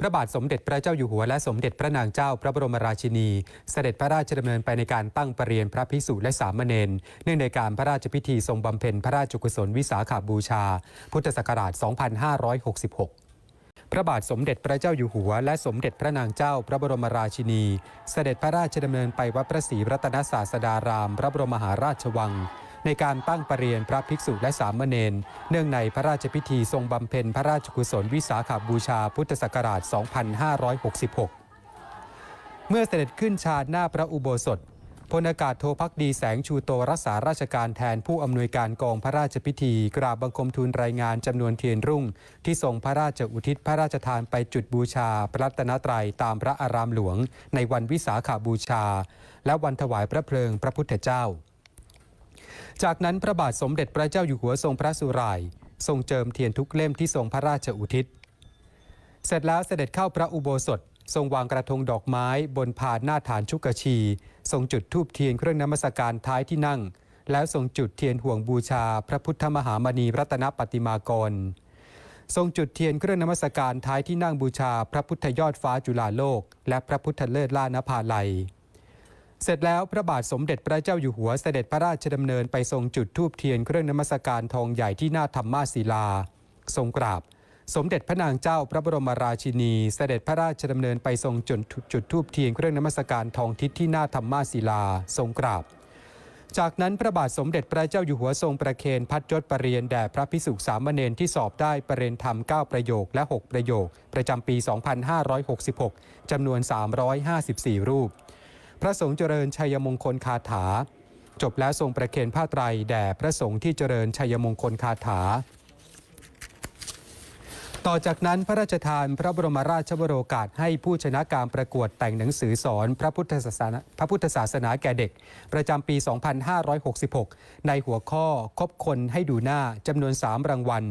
พระบาทสมเด็จพระเจ้าอยู่หัวและสมเด็จพระนางเจ้าพระบรมราชินี เสด็จพระราชดำเนินไปในการตั้งประเรียนพระภิกษุและสามเณรเนื่องในการพระราชพิธีทรงบำเพ็ญพระราชกุศลวิสาขาบูชา พุทธศักราช 2566พระบาทสมเด็จพระเจ้าอยู่หัว และสมเด็จพระนางเจ้าพระบรมราชินี เสด็จพระราชดำเนินไปวัดพระศรีรัตนศาสดาราม พระบรมมหาราชวัง ในการตั้งประเรียนพระภิกษุและสามเณรเนื่องในพระราชพิธีทรงบำเพ็ญพระราชกุศลวิสาขาบูชาพุทธศักราช 2566 เมื่อเสด็จขึ้นชาญหน้าพระอุโบสถพลอากาศโทพักดีแสงชูโตรักษาราชการแทนผู้อำนวยการกองพระราชพิธี กราบบังคมทูลรายงานจำนวนเทียนรุ่ง ที่ทรงพระราชอุทิศพระราชทานไปจุดบูชา พระรัตนตรัยตามพระอารามหลวง ในวันวิสาขาบูชา และวันถวายพระเพลิงพระพุทธเจ้า จากนั้นพระบาทสมเด็จพระเจ้าอยู่หัวทรงพระสุราย ทรงเจิมเทียนทุกเล่มที่ทรงพระราชอุทิศ เสร็จแล้วเสด็จเข้าพระอุโบสถ ทรงวางกระทงดอกไม้บนพานหน้าฐานชุกชี ทรงจุดธูปเทียนเครื่องนมัสการท้ายที่นั่ง แล้วทรงจุดเทียนห่วงบูชา พระพุทธมหามณีรัตนปฏิมากร ทรงจุดเทียนเครื่องนมัสการท้ายที่นั่งบูชา พระพุทธยอดฟ้าจุฬาโลก และพระพุทธเลิศล่านภาลัย เสร็จแล้วพระบาทสมเด็จพระเจ้าอยู่หัวเสด็จพระราชดำเนินไปทรงจุดธูปเทียนเครื่องนมัสการทองใหญ่ที่หน้าธรรมาศิลา ทรงกราบ สมเด็จพระนางเจ้าพระบรมราชินี เสด็จพระราชดำเนินไปทรงจุดจุดธูปเทียนเครื่องนมัสการทองทิศที่หน้าธรรมาศิลา ทรงกราบ จากนั้นพระบาทสมเด็จพระเจ้าอยู่หัวทรงประเคนพัดยศประเรียนแด่พระพิสุสามเณรที่สอบได้ประเรียนธรรม 9 ประโยคและ 6 ประโยค ประจำปี 2566จำนวน 354 รูป ระสงฆ์เจริญชัยมงคลคาถา จบแล้วทรงประเคนผ้าไตรแด่พระสงฆ์ที่เจริญชัยมงคลคาถา ต่อจากนั้นพระราชทานพระบรมราชวโรกาสให้ผู้ชนะการประกวดแต่งหนังสือสอนพระพุทธศาสนาพระพุทธศาสนาแก่เด็ก ประจำปี 2566 ในหัวข้อคบคนให้ดูหน้าจำนวน 3 รางวัล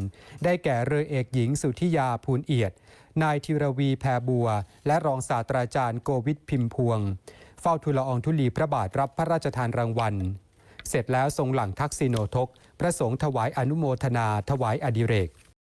ได้แก่เรือเอกหญิงสุธิยาภูลเอียดนายธีรวีแพรบัว และรองศาสตราจารย์โกวิทพิมพวง เฝ้าทูลละอองธุลีพระบาทรับพระราชทานรางวัล เสร็จแล้วทรงหลังทักษิโนทก พระสงฆ์ถวายอนุโมทนาถวายอดิเรก